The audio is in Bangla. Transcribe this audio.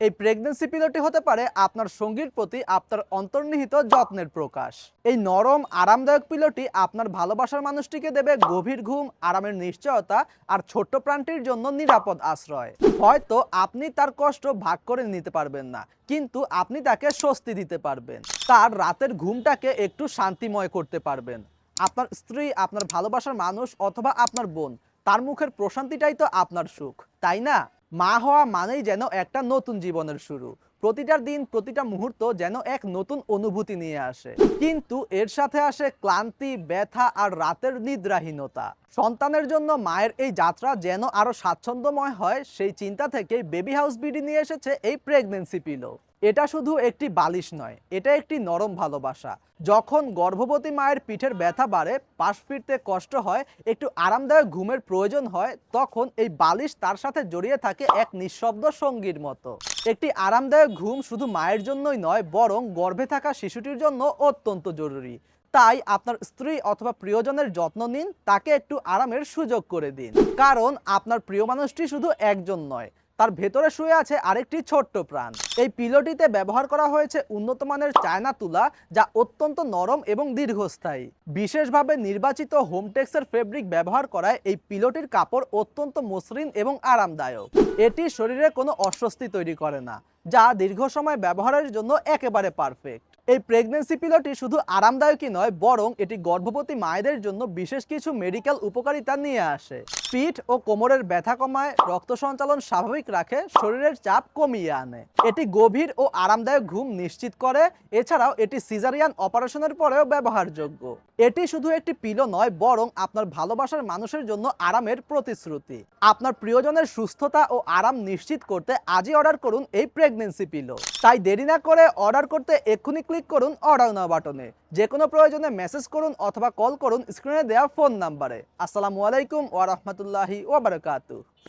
এই প্রেগনেন্সি পিলোটি হতে পারে আপনার সঙ্গীর প্রতি আপনার অন্তর্নিহিত যত্নের প্রকাশ। এই নরম, আরামদায়ক পিলোটি আপনার ভালোবাসার মানুষটিকে দেবে গভীর ঘুম, আরামের নিশ্চয়তা আর ছোট্ট প্রাণটির জন্য নিরাপদ আশ্রয়। হয়তো আপনি তার কষ্ট ভাগ করে নিতে পারবেন না, কিন্তু আপনি তাকে স্বস্তি দিতে পারবেন। তার রাতের ঘুমটাকে একটু শান্তিময় করতে পারবেন। আপনার স্ত্রী, আপনার ভালোবাসার মানুষ অথবা আপনার বোন, তার মুখের প্রশান্তিটাই তো আপনার সুখ, তাই না? মা হওয়া মানেই যেন একটা নতুন জীবনের শুরু। প্রতিটা দিন, প্রতিটা মুহূর্ত যেন এক নতুন অনুভূতি নিয়ে আসে। কিন্তু এর সাথে আসে ক্লান্তি, ব্যথা আর রাতের নিদ্রাহীনতা। সন্তানের জন্য মায়ের এই যাত্রা যেন আরও স্বাচ্ছন্দ্যময় হয়, সেই চিন্তা থেকে বেবি হাউস বিডি নিয়ে এসেছে এই প্রেগনেন্সি পিলো এটা শুধু একটি বালিশ নয়, এটা একটি নরম ভালোবাসা। যখন গর্ভবতী মায়ের পিঠের ব্যথা বাড়ে, পাশ ফিরতে কষ্ট হয়, একটু আরামদায়ক ঘুমের প্রয়োজন হয়, তখন এই বালিশ তার সাথে জড়িয়ে থাকে এক নিঃশব্দ সঙ্গীর মতো। একটি আরামদায়ক ঘুম শুধু মায়ের জন্যই নয়, বরং গর্ভে থাকা শিশুটির জন্য অত্যন্ত জরুরি। তাই আপনার স্ত্রী অথবা প্রিয়জনের যত্ন নিন, তাকে একটু আরামের সুযোগ করে দিন। কারণ আপনার প্রিয় মানুষটি শুধু একজন নয় তার ভেতরে শুয়ে আছে আরেকটি ছোট্ট প্রাণ। এই পিলোটিতে ব্যবহার করা হয়েছে উন্নত মানের চায়না তুলা, যা অত্যন্ত নরম এবং দীর্ঘস্থায়ী। বিশেষভাবে নির্বাচিত হোমটেক্সের ফেব্রিক ব্যবহার করায় এই পিলোটির কাপড় অত্যন্ত মসৃণ এবং আরামদায়ক। এটি শরীরে কোনো অস্বস্তি তৈরি করে না, যা দীর্ঘ সময় ব্যবহারের জন্য একেবারে পারফেক্ট এই প্রেগনেন্সি পিলোটি শুধু আরামদায়কই নয়, বরং এটি গর্ভবতী মায়েদের জন্য বিশেষ কিছু মেডিকেল উপকারিতা নিয়ে আসে। পিঠ ও কোমরের ব্যথা কমায়, রক্ত সঞ্চালন স্বাভাবিক রাখে, শরীরের চাপ কমিয়ে আনে। এটি গভীর ও আরামদায়ক ঘুম নিশ্চিত করে, এছাড়াও এটি সিজারিয়ান অপারেশনের পরেও ব্যবহারযোগ্য। এটি শুধু একটি পিলো নয়, বরং আপনার ভালোবাসার মানুষের জন্য আরামের প্রতিশ্রুতি। আপনার প্রিয়জনের সুস্থতা ও আরাম নিশ্চিত করতে আজই অর্ডার করুন এই প্রেগনেন্সি পিলো তাই দেরি না করে অর্ডার করতে এক্ষুনি ক্লিক করুন অর্ডার নাও বাটনে। যে কোনো প্রয়োজনে মেসেজ করুন অথবা কল করুন স্ক্রিনে দেওয়া ফোন নাম্বারে। আসসালামু আলাইকুম ওয়া বারাকাতুহু।